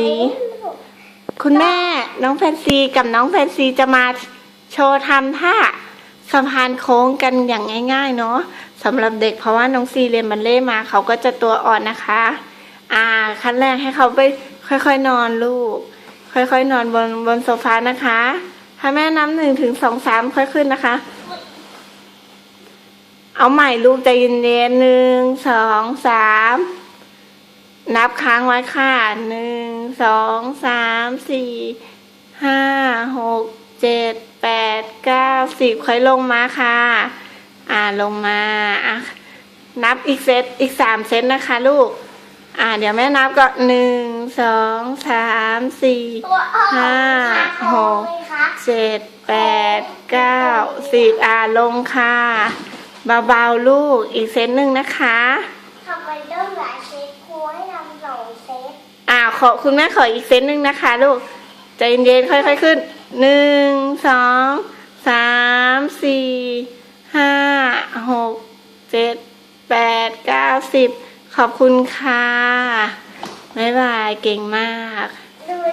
นี้ คุณแม่น้องแฟนซีกับน้องแฟนซีจะมาโชว์ทำท่าสะพานโค้งกันอย่างง่าย ๆ เนาะสำหรับเด็กเพราะว่าน้องซีเรียนบัลเล่มาเขาก็จะตัวอ่อนนะคะ อ่าขั้นแรกให้เขาไปค่อยๆนอนลูก ค่อยๆนอนบนบนโซฟานะคะถ้าแม่นับหนึ่งถึงสองสามค่อยขึ้นนะคะ เอาใหม่ลูกใจเย็นๆหนึ่งสองสาม นับค้างไว้ค่ะหนึ่งสองสามสี่ห้าหกเจ็ดแปดเก้าสิบค่อยลงมาค่ะ อ่าลงมาอะนับอีกเซตอีกสามเซตนะคะลูก อ่า เดี๋ยวแม่นับก็หนึ่งสองสามสี่ห้าหกเจ็ดแปดเก้าสิบอ่าลงค่ะ เบาๆลูกอีกเซตหนึ่งนะคะ ทำไมต้องหลายเซตครูให้ทำสองเซต อ่า ขอคุณแม่ขออีกเซตหนึ่งนะคะลูกใจเย็นๆค่อย ๆขึ้นหนึ่งสองสามสี่ห้าหกเจ็ดแปดเก้าสิบขอบคุณค่ะบ๊ายบายเก่งมาก